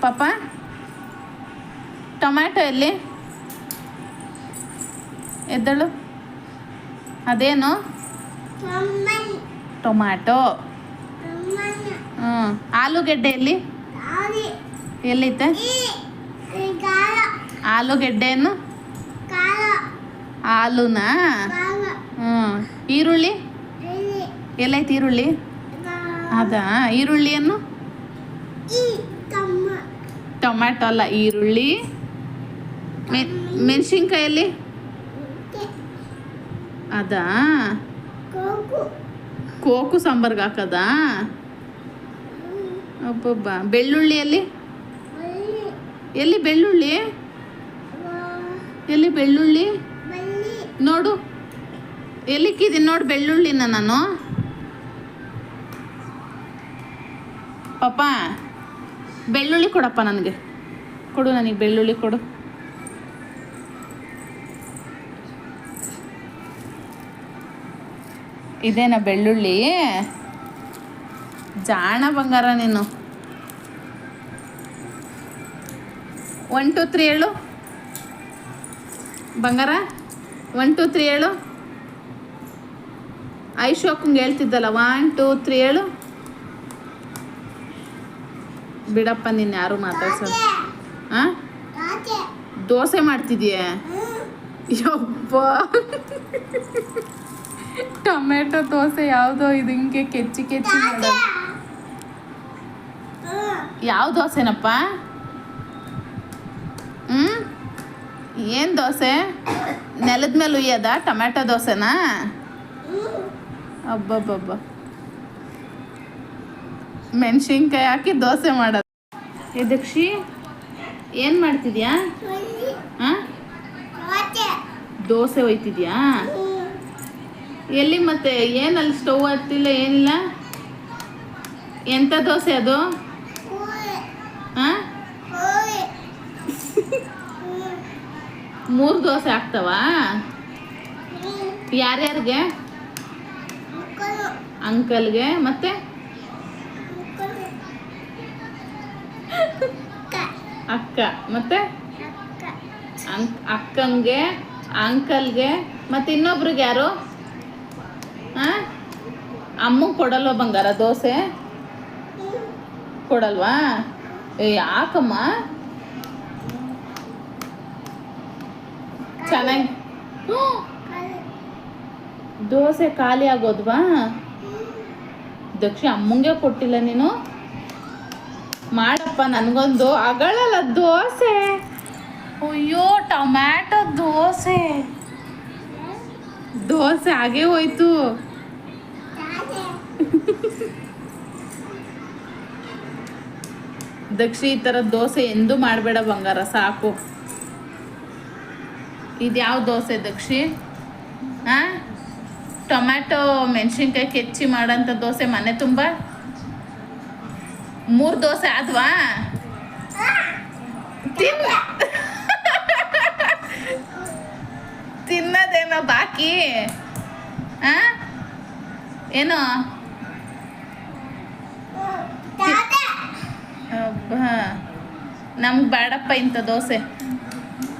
ಪಾಪ? ಟೊಮ್ಯಾಟೊ ಎಲ್ಲಿ? ಎದ್ದಳು. ಅದೇನು? ಟೊಮ್ಯಾಟೊ. ಹ್ಞೂ. ಆಲೂಗೆಡ್ಡೆ ಎಲ್ಲಿ? ಎಲ್ಲೈತೆ ಆಲೂಗೆಡ್ಡೆಯನ್ನು? ಆಲೂನಾ? ಹ್ಞೂ. ಈರುಳ್ಳಿ? ಎಲ್ಲೈತೆ ಈರುಳ್ಳಿ? ಅದಾ ಈರುಳ್ಳಿಯನ್ನು? ಟೊಮ್ಯಾಟೊ, ಅಲ್ಲ ಈರುಳ್ಳಿ. ಮೆಣ್ ಮೆಣಸಿನ್ಕಾಯಲ್ಲಿ? ಅದಾ? ಕೋಕು ಸಾಂಬಾರ್ಗೆ ಹಾಕದಾ? ಒಬ್ಬೊಬ್ಬ ಬೆಳ್ಳುಳ್ಳಿಯಲ್ಲಿ? ಎಲ್ಲಿ ಬೆಳ್ಳುಳ್ಳಿ? ಎಲ್ಲಿ ಬೆಳ್ಳುಳ್ಳಿ? ನೋಡು. ಎಲ್ಲಿಕ್ಕಿದ್ದೀನಿ ನೋಡು ಬೆಳ್ಳುಳ್ಳಿನ ನಾನು. ಪಾಪ ಬೆಳ್ಳುಳ್ಳಿ ಕೊಡಪ್ಪ ನನಗೆ. ಕೊಡು ನನಗೆ ಬೆಳ್ಳುಳ್ಳಿ ಕೊಡು. ಇದೇನಾ ಬೆಳ್ಳುಳ್ಳಿ? ಜಾಣ ಬಂಗಾರ ನೀನು. ಒನ್ ಟು ತ್ರೀ ಹೇಳು. ಬಂಗಾರ? ಒನ್ ಟು ತ್ರೀ ಹೇಳು. ಐಶು ಹೇಳ್ತಿದ್ದಲ್ಲ ಒನ್ ಟು ತ್ರೀ ಹೇಳು. ಬಿಡಪ್ಪ ನೀನು ಯಾರು ಮಾತಾಡ್ಸ? ಹಾಂ ದೋಸೆ ಮಾಡ್ತಿದೀಯ? ಯಪ್ಪ. ಟೊಮೆಟೊ ದೋಸೆ ಯಾವುದೋ ಇದು ಹಿಂಗೆ ಕೆಚ್ಚಿ ಕೆಚ್ಚಿ ಮಾಡೋದು. ಯಾವ ದೋಸೆನಪ್ಪ? ಹ್ಞೂ ಏನು ದೋಸೆ? ನೆಲದ ಮೇಲೆ ಉಯ್ಯದ ಟೊಮೆಟೊ ದೋಸೆನಾ? ಅಬ್ಬಬ್ಬಬ್ಬ. ಮೆಣಸಿನ್ಕಾಯಿ ಹಾಕಿ ದೋಸೆ ಮಾಡೋದು. ಏ ದಕ್ಷಿ, ಏನು ಮಾಡ್ತಿದ್ಯಾ? ಹಾಂ ದೋಸೆ ಒಯ್ತಿದ್ಯಾ? ಎಲ್ಲಿ ಮತ್ತೆ ಏನಲ್ಲಿ ಸ್ಟವ್ ಹತ್ತಿಲ್ಲ ಏನಿಲ್ಲ? ಎಂಥ ದೋಸೆ ಅದು? ಹಾಂ ಮೂರು ದೋಸೆ ಆಗ್ತಾವಾ ಯಾರ್ಯಾರಿಗೆ? ಅಂಕಲ್ಗೆ, ಮತ್ತೆ? ಅಕ್ಕ. ಮತ್ತೆ? ಅಂಕ್ ಅಕ್ಕಂಗೆ ಅಂಕಲ್ಗೆ ಮತ್ತೆ ಇನ್ನೊಬ್ರಿಗೆ ಯಾರು? ಹಾಂ ಅಮ್ಮಂಗೆ ಕೊಡಲ್ವಾ ಬಂಗಾರ? ದೋಸೆ? ಕೊಡಲ್ವಾ? ಏ ಯಾಕಮ್ಮ? ಚೆನ್ನಾಗಿ. ದೋಸೆ ಖಾಲಿ ಆಗೋದ್ವಾ? ದಕ್ಷಿ ಅಮ್ಮಂಗೆ ಕೊಟ್ಟಿಲ್ಲ ನೀನು? ಮಾಡಪ್ಪ ನನಗೊಂದು ಅಗಳಲ್ಲ ದೋಸೆ. ಅಯ್ಯೋ ಟೊಮ್ಯಾಟೊ ದೋಸೆ. ದೋಸೆ ಹಾಗೆ ಹೋಯ್ತು. ದಕ್ಷಿ ಈ ಥರ ದೋಸೆ ಎಂದು ಮಾಡಬೇಡ ಬಂಗಾರ ಸಾಕು. ಇದ್ಯಾವ ದೋಸೆ ದಕ್ಷಿ? ಹಾಂ ಟೊಮ್ಯಾಟೊ ಮೆಣಸಿನ್ಕಾಯಿ ಕೆಚ್ಚಿ ಮಾಡೋಂಥ ದೋಸೆ ಮನೆ ತುಂಬ? ಮೂರು ದೋಸೆ ಆದ್ವಾ? ತಿನ್ನ ತಿನ್ನೋದೇನೋ ಬಾಕಿ. ಏನು? ಅಬ್ಬಾ. ನಮ್ಗೆ ಬೇಡಪ್ಪ ಇಂಥ ದೋಸೆ.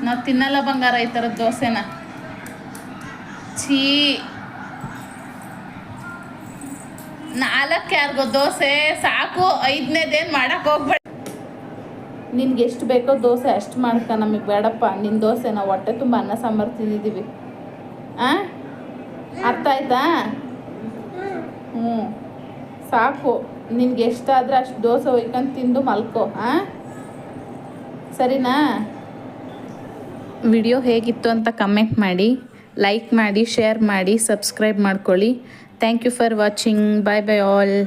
ನಾವು ತಿನ್ನಲ್ಲ ಬಂಗಾರ ಈ ಥರದ ದೋಸೆನ. ಛೀ. ನಾಲ್ಕು ಯಾರಿಗೋ ದೋಸೆ ಸಾಕು ಐದನೇದೇನು ಮಾಡಕ್ಕೆ ಹೋಗ್ಬೇಡ. ನಿನ್ಗೆ ಎಷ್ಟು ಬೇಕೋ ದೋಸೆ ಅಷ್ಟು ಮಾಡ್ಕ ನಮಗೆ ಬೇಡಪ್ಪ. ನಿನ್ನ ದೋಸೆ ನಾವು ಹೊಟ್ಟೆ ತುಂಬ ಅನ್ನ ಸಾಂಬಾರು ತಿಂದಿದ್ದೀವಿ ಆ? ಅರ್ಥ ಆಯ್ತಾ? ಹ್ಞೂ ಸಾಕು. ನಿನ್ಗೆ ಎಷ್ಟಾದ್ರೆ ಅಷ್ಟು ದೋಸೆ ಒಯ್ಕೊಂಡು ತಿಂದು ಮಲ್ಕೋ ಹಾಂ ಸರಿನಾ? ವಿಡಿಯೋ ಹೇಗಿತ್ತು ಅಂತ ಕಮೆಂಟ್ ಮಾಡಿ ಲೈಕ್ ಮಾಡಿ ಶೇರ್ ಮಾಡಿ ಸಬ್ಸ್ಕ್ರೈಬ್ ಮಾಡ್ಕೊಳ್ಳಿ. Thank you for watching. Bye bye all.